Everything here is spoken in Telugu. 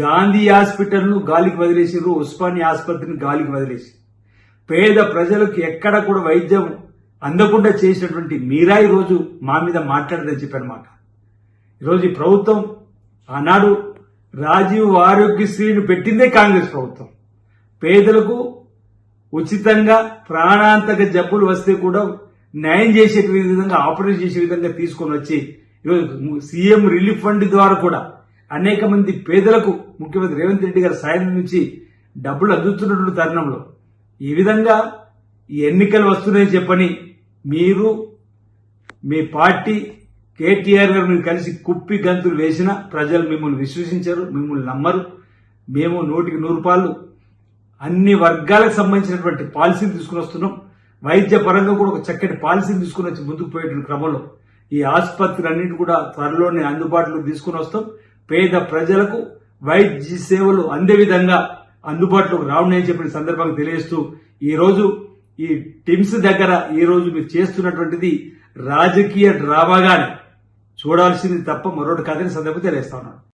గాంధీ హాస్పిటల్ను గాలికి వదిలేసిర్రు ఉస్మానియా ఆసుపత్రిని గాలికి వదిలేసి. పేద ప్రజలకు ఎక్కడ కూడా వైద్యం అందకుండా చేసినటువంటి మీరా ఈరోజు మా మీద మాట్లాడదని చెప్పారు మాట. ఈరోజు ఈ ప్రభుత్వం ఆనాడు రాజీవ్ ఆరోగ్యశ్రీని పెట్టిందే కాంగ్రెస్ ప్రభుత్వం. పేదలకు ఉచితంగా ప్రాణాంతక జబ్బులు వస్తే కూడా న్యాయం చేసే విధంగా ఆపరేషన్ చేసే విధంగా తీసుకొని వచ్చి ఈరోజు సీఎం రిలీఫ్ ఫండ్ ద్వారా కూడా అనేక మంది పేదలకు ముఖ్యమంత్రి రేవంత్ రెడ్డి గారి సాయం నుంచి డబ్బులు అందుతున్నటువంటి తరుణంలో ఈ విధంగా ఈ ఎన్నికలు వస్తున్నాయని చెప్పని మీరు మీ పార్టీ కేటీఆర్ గారు మీరు కలిసి కుప్పి గంతులు వేసిన ప్రజలు మిమ్మల్ని విశ్వసించరు మిమ్మల్ని నమ్మరు. మేము నూటికి నూరు పాలు అన్ని వర్గాలకు సంబంధించినటువంటి పాలసీలు తీసుకుని వస్తున్నాం. వైద్య పరంగా కూడా ఒక చక్కటి పాలసీని తీసుకుని వచ్చి ముందుకు పోయేటువంటి క్రమంలో ఈ ఆసుపత్రులన్నింటి కూడా త్వరలోనే అందుబాటులో తీసుకుని వస్తాం. పేద ప్రజలకు వైద్య సేవలు అందే విధంగా అందుబాటులోకి రావున్నాయని చెప్పిన సందర్భంగా తెలియజేస్తూ ఈరోజు ఈ టిమ్స్ దగ్గర ఈ రోజు మీరు చేస్తున్నటువంటిది రాజకీయ డ్రామాగానే. చూడాల్సింది తప్ప మరొకటి కాదని సందర్భం తెలియజేస్తా ఉన్నాను.